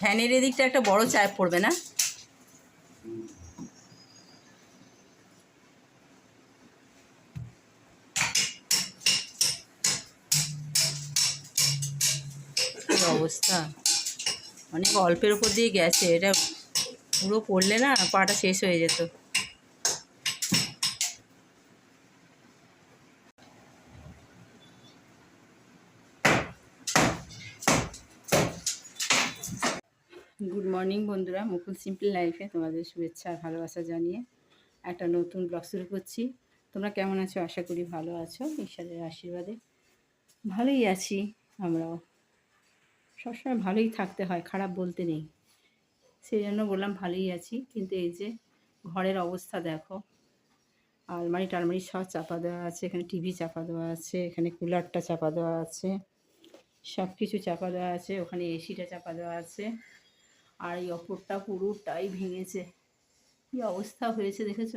ফ্যানের এদিকটা একটা বড় চাপ পড়বে না? অবস্থা? অনেক অল্পের উপর দিয়ে গেছে। এটা পুরো পড়লে না পাটা শেষ হয়ে যেত। মর্নিং বন্ধুরা, মুকুল সিম্পল লাইফে তোমাদের শুভেচ্ছা আর ভালোবাসা জানিয়ে একটা নতুন ব্লগ শুরু করছি। তোমরা কেমন আছো? আশা করি ভালো আছো। ঈশ্বরের আশীর্বাদে ভালোই আছি আমরাও। সবসময় ভালোই থাকতে হয়, খারাপ বলতে নেই। সেই জন্য বললাম ভালোই আছি, কিন্তু এই যে ঘরের অবস্থা দেখো। আলমারি টালমারি সব চাপা দেওয়া আছে, এখানে টিভি চাপা দেওয়া আছে, এখানে কুলারটা চাপা দেওয়া আছে সব কিছু চাপা দেওয়া আছে, ওখানে এসিটা চাপা দেওয়া আছে। আর এই অপরটা পুরোটাই ভেঙেছে। কি অবস্থা হয়েছে দেখেছ?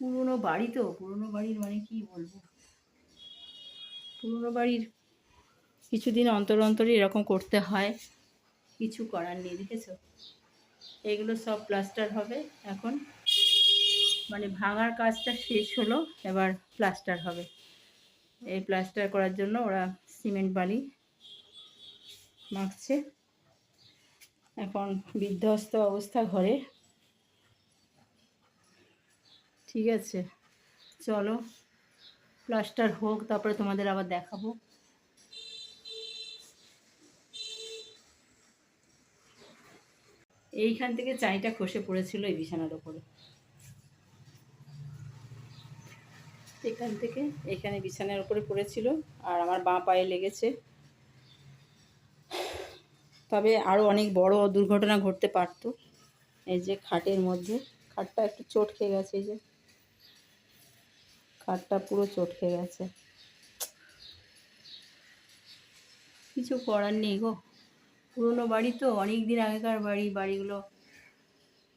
পুরনো বাড়ি তো, পুরনো বাড়ির মানে কি বলব? পুরনো বাড়ির কিছুদিন অন্তর অন্তরই এরকম করতে হয়, কিছু করার নেই, দেখেছ? এগুলো সব প্লাস্টার হবে এখন। মানে ভাঙার কাজটা শেষ হলো, এবার প্লাস্টার হবে। এই প্লাস্টার করার জন্য ওরা সিমেন্ট বালি মাখছে। এখন বিধ্বস্ত অবস্থা ঘরে। ঠিক আছে, চলো। প্লাস্টার হোক, তারপরে তোমাদের আবার দেখাবো। এইখান থেকে চাইটা খসে পড়েছিল এই বিছানার ওপরে। এখান থেকে এখানে বিছানার উপরে পড়েছিল, আর আমার বাঁ পায়ে লেগেছে। তবে আরও অনেক বড় দুর্ঘটনা ঘটতে পারতো। এই যে খাটের মধ্যে। খাটটা একটু চোট খেয়ে গেছে, এই যে। খাটটা পুরো চোট খেয়ে গেছে। কিছু করার নেই গো। পুরোনো বাড়ি তো অনেক দিন আগেকার বাড়ি, বাড়িগুলো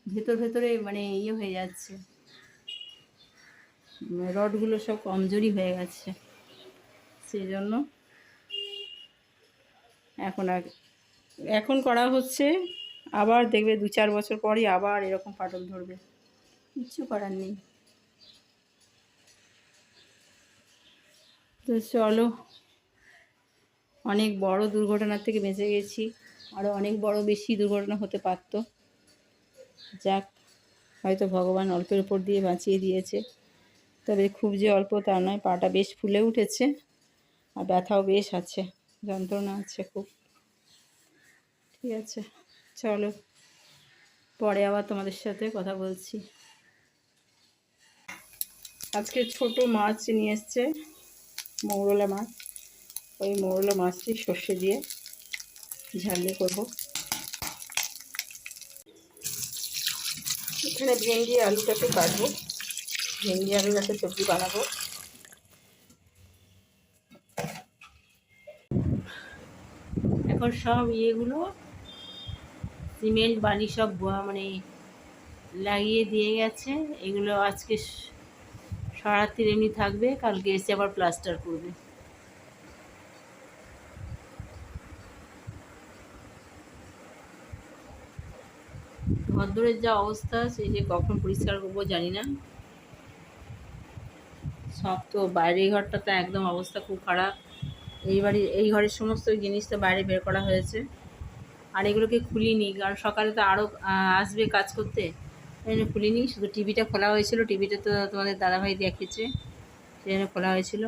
ভেতর ভেতরে মানে ইয়ে হয়ে যাচ্ছে। রডগুলো সব কমজোরি হয়ে গেছে। সেই জন্য এখন আর এখন করা হচ্ছে আবার দেখবে দু চার বছর পরই আবার এরকম ফাটল ধরবে। কিচ্ছু করার নেই। তো চলো অনেক বড় দুর্ঘটনার থেকে বেঁচে গেছি আরও অনেক বড় বেশি দুর্ঘটনা হতে পারত। যাক হয়তো ভগবান অল্পের উপর দিয়ে বাঁচিয়ে দিয়েছে। তবে খুব যে অল্প তা নয় পাটা বেশ ফুলে উঠেছে আর ব্যথাও বেশ আছে যন্ত্রণা আছে খুব। ঠিক আছে। চলো, পরে আবার তোমাদের সাথে কথা বলছি। আজকে ছোট মাছ নিয়ে এসছে, মৌরলা মাছ। ওই মৌরলা মাছটি সর্ষে দিয়ে ঝালে করব। এখানে ভেন্ডি, আলুটাকে কাটবো। ভেন্ডি আলুর একটা সবজি বানাবো। এখন সব ইয়েগুলো সিমেন্ট, বালি সব মানে লাগিয়ে দিয়ে গেছে। এগুলো আজকে সারাত্রি এমনি থাকবে, কালকে এসে আবার প্লাস্টার করবে। ঘরদোরের যা অবস্থা, সেই যে কখন পরিষ্কার করব জানি না। সব তো বাইরের ঘরটা তো একদম অবস্থা খুব খারাপ। এই বাড়ি এই ঘরের সমস্ত জিনিস তো বাইরে বের করা হয়েছে। আর এগুলোকে খুলিনি, কারণ সকালে তো আরও আসবে কাজ করতে। জন্য খুলিনি, শুধু টিভিটা খোলা হয়েছিল, টিভিটা তো তোমাদের দাদাভাই দেখেছে জন্য খোলা হয়েছিল।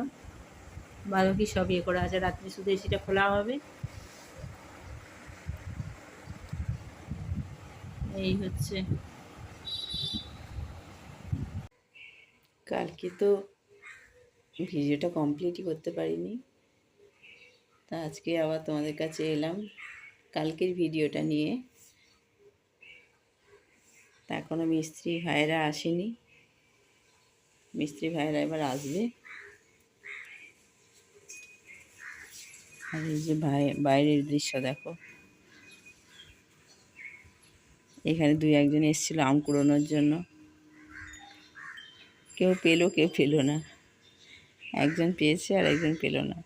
বাকি সব ইয়ে করা আছে, রাত্রি শুধু এসিটা খোলা হবে। এই হচ্ছে। কালকে তো ভিডিওটা কমপ্লিটই করতে পারিনি। তা আজকে আবার তোমাদের কাছে এলাম। কালকের ভিডিওটা নিয়ে। তা এখনও মিস্ত্রি ভাইরা আসেনি। মিস্ত্রি ভাইরা এবার আসবে। আর এই যে ভাই, বাইরের দৃশ্য দেখো। এখানে দুই একজন এসেছিল আম কুড়োনোর জন্য। কেউ পেল কেউ পেল না। একজন পেয়েছে আর একজন পেল না।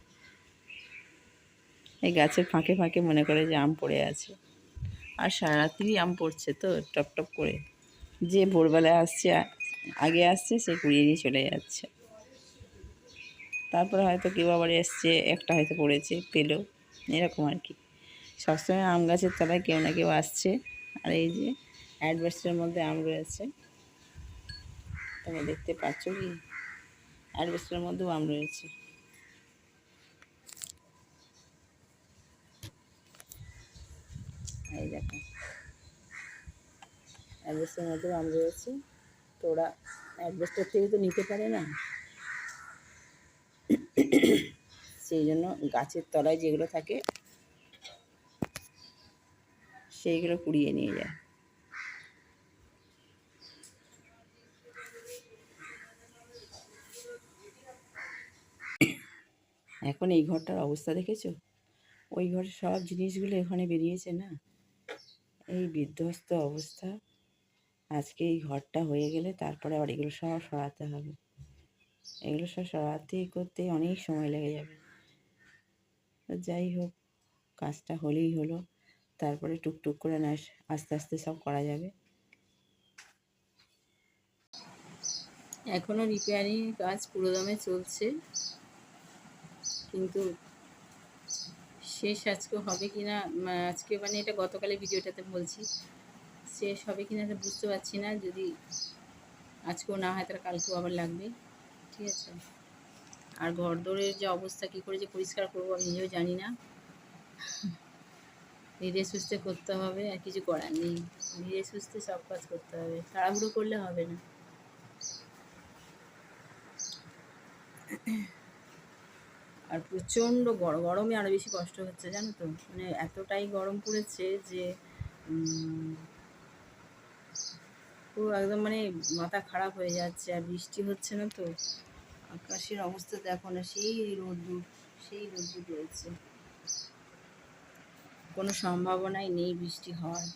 এই গাছের ফাঁকে ফাঁকে মনে করে যে আম পড়ে আছে। আর সারারাত্রি আম পড়ছে তো, টপ টপ করে। যে ভোরবেলায় আসছে, আগে আসছে, সে কুড়িয়ে নিয়ে চলে যাচ্ছে। তারপরে হয়তো কেউ আবার এসছে, একটা হয়তো পড়েছে, পেল। এরকম আর কি। সবসময় আম গাছের তলায় কেউ না কেউ আসছে। আর এই যে অ্যাডভার্সের মধ্যে আম রয়েছে। তোমরা দেখতে পাচ্ছ কি? অ্যাডভার্সের মধ্যেও আম রয়েছে। এই দেখো। অ্যাডভার্সের মধ্যে আম রয়েছে। তো ওরা অ্যাডভার্সটার থেকে তো নিতে পারে না। সেই জন্য গাছের তলায় যেগুলো থাকে, সেইগুলো কুড়িয়ে নিয়ে যায়। এখন এই ঘরটার অবস্থা দেখেছ? ওই ঘরের সব জিনিসগুলো এখানে বেরিয়েছে না? এই বিধ্বস্ত অবস্থা। আজকে এই ঘরটা হয়ে গেলে তারপরে আবার এগুলো সব সরাতে হবে। এগুলো সব সরাতে করতে অনেক সময় লেগে যাবে। যাই হোক, কাজটা হলেই হলো। তারপরে টুকটুক করে না, আস্তে আস্তে সব করা যাবে। এখনও রিপেয়ারিং কাজ পুরোদমে চলছে। কিন্তু শেষ আজকে হবে কি না আজকে মানে এটা গতকালের ভিডিওটাতে বলছি। শেষ হবে কি না বুঝতে পারছি না। যদি আজকেও না হয়, তাহলে কালকেও আবার লাগবে। ঠিক আছে? আর ঘর দৌড়ের যে অবস্থা, কী করে যে পরিষ্কার করব আমি নিজেও জানি না। ধীরে সুস্থে করতে হবে, আর কিছু করার নেই। ধীরে সুস্থে সব কাজ করতে হবে। তাড়াহুড়ো করলে হবে না। আর প্রচণ্ড গরম গরমে আরও বেশি কষ্ট হচ্ছে, জানো তো? মানে এতটাই গরম পড়েছে যে পুরো একদম মানে মাথা খারাপ হয়ে যাচ্ছে আর বৃষ্টি হচ্ছে না তো? আকাশের অবস্থা দেখো না, সেই রোদ্দুর সেই রোদ্দুর রয়েছে। কোনো সম্ভাবনাই নেই বৃষ্টি হওয়ার।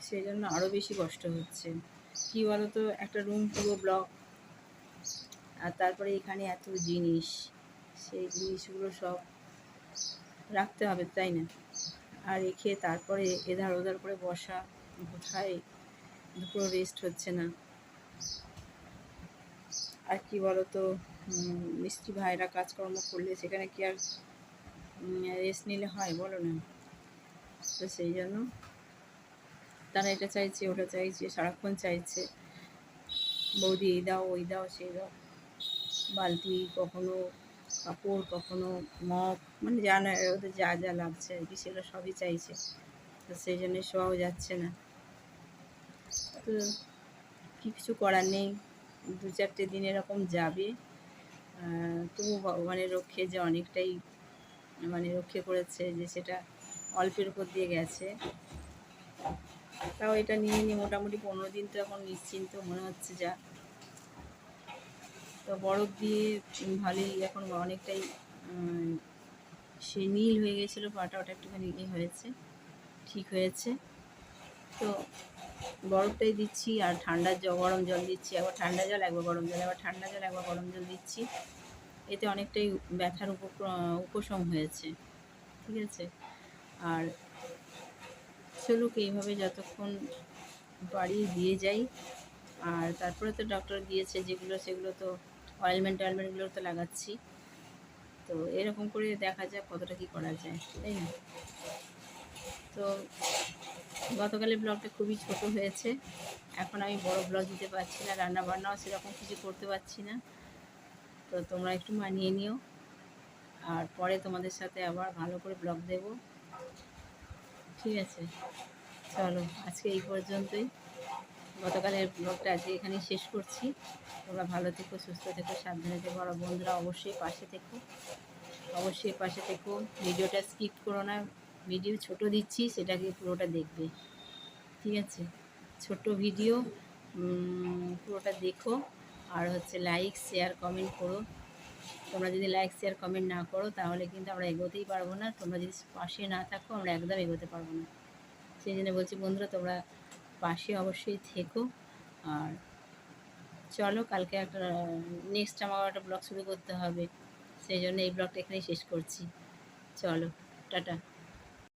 সেই জন্য আরও বেশি কষ্ট হচ্ছে। কী বলো তো একটা রুম পুরো ব্লক আর তারপরে এখানে এত জিনিস। সেই জিনিসগুলো সব রাখতে হবে, তাই না? আর রেখে তারপরে এধার ওধার করে বসা কোথায় দুপুরো রেস্ট হচ্ছে না। আর কি বলতো মিস্ত্রি ভাইরা কাজকর্ম করলে সেখানে কি আর রেস্ট নিলে হয় বলো না? তো সেই জন্য তারা এটা চাইছে, ওটা চাইছে, সারাক্ষণ চাইছে। বৌদি এই দাও, ওই দাও, সেই দাও। বালতি কখনো কাপড়, কখনো মগ মানে যা না, ওদের যা যা লাগছে আর কি, সেগুলো সবই চাইছে। তো সেই জন্য শোয়াও যাচ্ছে না। তো কিছু করার নেই। দু চারটে দিন এরকম যাবে। তবু ভগবানের রক্ষে যে অনেকটাই মানে রক্ষে করেছে যে সেটা অল্পের উপর দিয়ে গেছে। তাও এটা নিয়ে নিয়ে মোটামুটি পনেরো দিন তো এখন নিশ্চিন্ত মনে হচ্ছে যা তো বরফ দিয়ে ভালোই এখন অনেকটাই সে নীল হয়ে গেছিল, পাটা ওটা একটুখানি ইয়ে হয়েছে, ঠিক হয়েছে। তো বরফটাই দিচ্ছি আর ঠান্ডার জল গরম জল দিচ্ছি, একবার ঠান্ডা জল, একবার গরম জল, একবার ঠান্ডা জল, একবার গরম জল দিচ্ছি। এতে অনেকটাই ব্যথার উপ উপশম হয়েছে, ঠিক আছে? আর চলুক, এইভাবে যতক্ষণ পারি দিয়ে যাই। আর তারপরে তো ডক্টর দিয়েছে যেগুলো, সেগুলো তো অয়েলমেন্ট টয়েলমেন্টগুলো তো লাগাচ্ছি। তো এরকম করে দেখা যাক কতটা কী করা যায়, তাই না? তো গতকালের ব্লগটা খুবই ছোট হয়েছে। এখন আমি বড় ব্লগ দিতে পারছি না রান্না বান্নাও সেরকম কিছু করতে পারছি না। তো তোমরা একটু মানিয়ে নিও। আর পরে তোমাদের সাথে আবার ভালো করে ব্লগ দেব। ঠিক আছে? চলো, আজকে এই পর্যন্তই। গতকালের ব্লগটা আজকে এখানেই শেষ করছি। তোমরা ভালো থেকো, সুস্থ থেকো, সাবধানে থেকো, আর বন্ধুরা অবশ্যই পাশে থেকো। অবশ্যই পাশে থেকো। ভিডিওটা স্কিপ করো না। ভিডিও ছোট দিচ্ছি, সেটাকে পুরোটা দেখবে। ঠিক আছে? ছোট ভিডিও পুরোটা দেখো। আর হচ্ছে লাইক শেয়ার কমেন্ট করো। তোমরা যদি লাইক শেয়ার কমেন্ট না করো, তাহলে কিন্তু আমরা এগোতেই পারব না। তোমরা যদি পাশে না থাকো, আমরা একদম এগোতে পারব না। সেই জন্য বলছি, বন্ধুরা, তোমরা পাশে অবশ্যই থেকো। আর চলো, কালকে একটা নেক্সট আমার একটা ব্লগ শুরু করতে হবে। সেই জন্য এই ব্লগটা এখানেই শেষ করছি। চলো, টাটা।